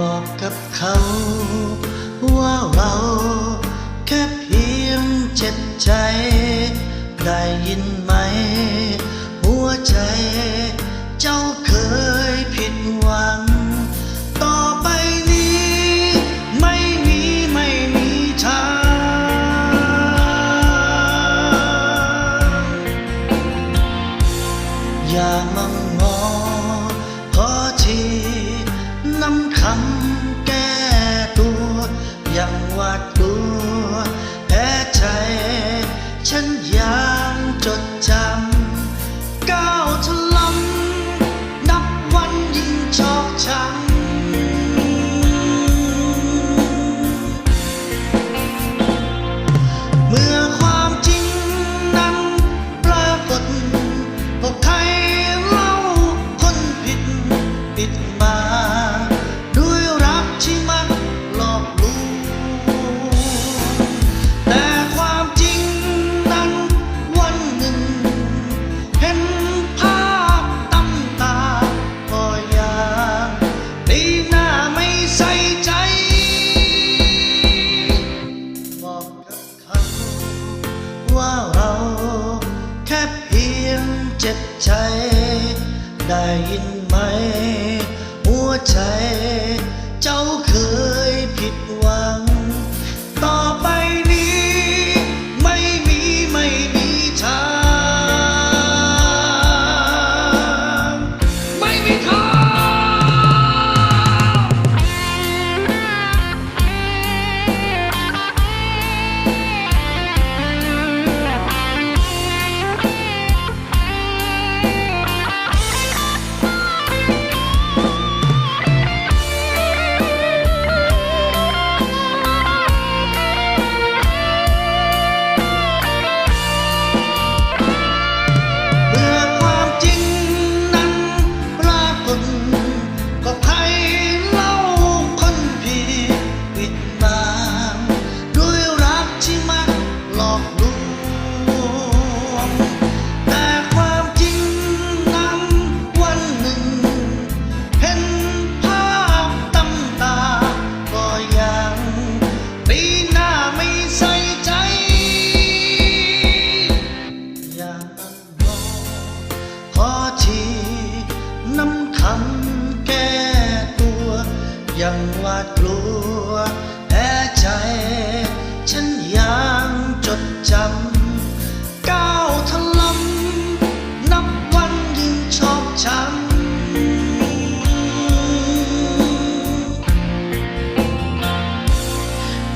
บอกกับเขา ว่าเราแค่เพียงเจ็บใจ ได้ยินไหม หัวใจ เจ้าเคยผิดหวัง ต่อไปนี้ ไม่มีไม่มีทาง อย่ามามองขอที ล้ำคำ เจ็บใจ ได้ยินไหม หัวใจ เจ้าเคยผิด ยังหวาดกลัวแพ้ใจ ฉันยังจดจำก้าวทะลำนับวันยิ่งชอบช้ำ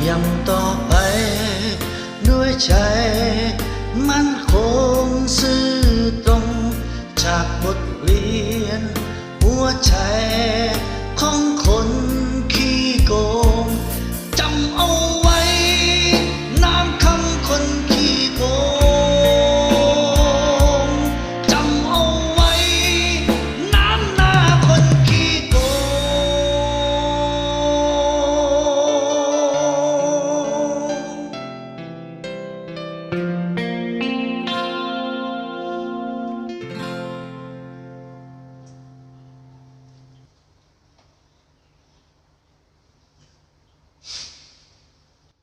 ยังต่อไป ด้วยใจ มันคงซื่อตรง จากบทเรียน หัวใจ